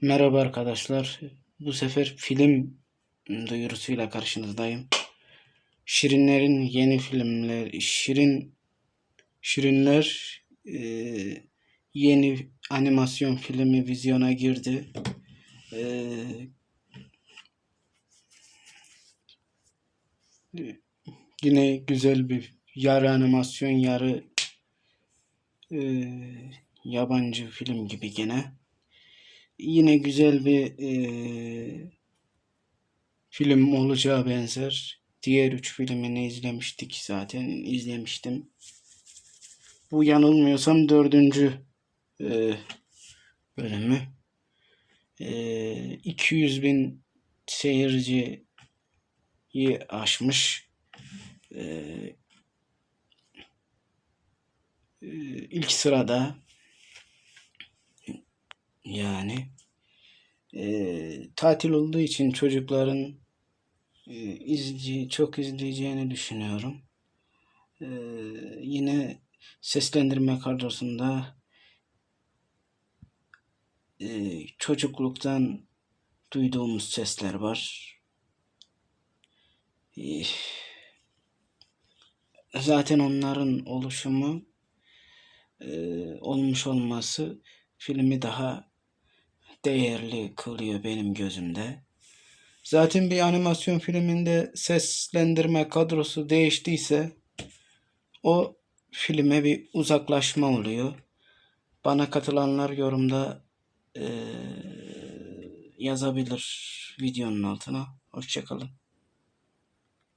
Merhaba arkadaşlar. Bu sefer film duyurusuyla karşınızdayım. Şirinlerin yeni filmler, Şirin Şirinler eee, yeni animasyon filmi vizyona girdi. Eee, yine güzel bir yarı animasyon yarı eee, yabancı film gibi gene. Yine güzel bir eee, film olacağı benzer. Diğer üç filmini izlemiştik zaten. izlemiştim. Bu yanılmıyorsam dördüncü eee, bölümü. Eee 200 bin seyirciyi aşmış. Eee, eee, ilk sırada yani eee, tatil olduğu için çocukların eee, izleyici, çok izleyeceğini düşünüyorum. Eee, yine seslendirme kadrosunda eee, çocukluktan duyduğumuz sesler var. Eee, zaten onların oluşumu eee, olmuş olması filmi daha değerli kılıyor benim gözümde. Zaten bir animasyon filminde seslendirme kadrosu değiştiyse o filme bir uzaklaşma oluyor. Bana katılanlar yorumda eee, yazabilir videonun altına. Hoşçakalın.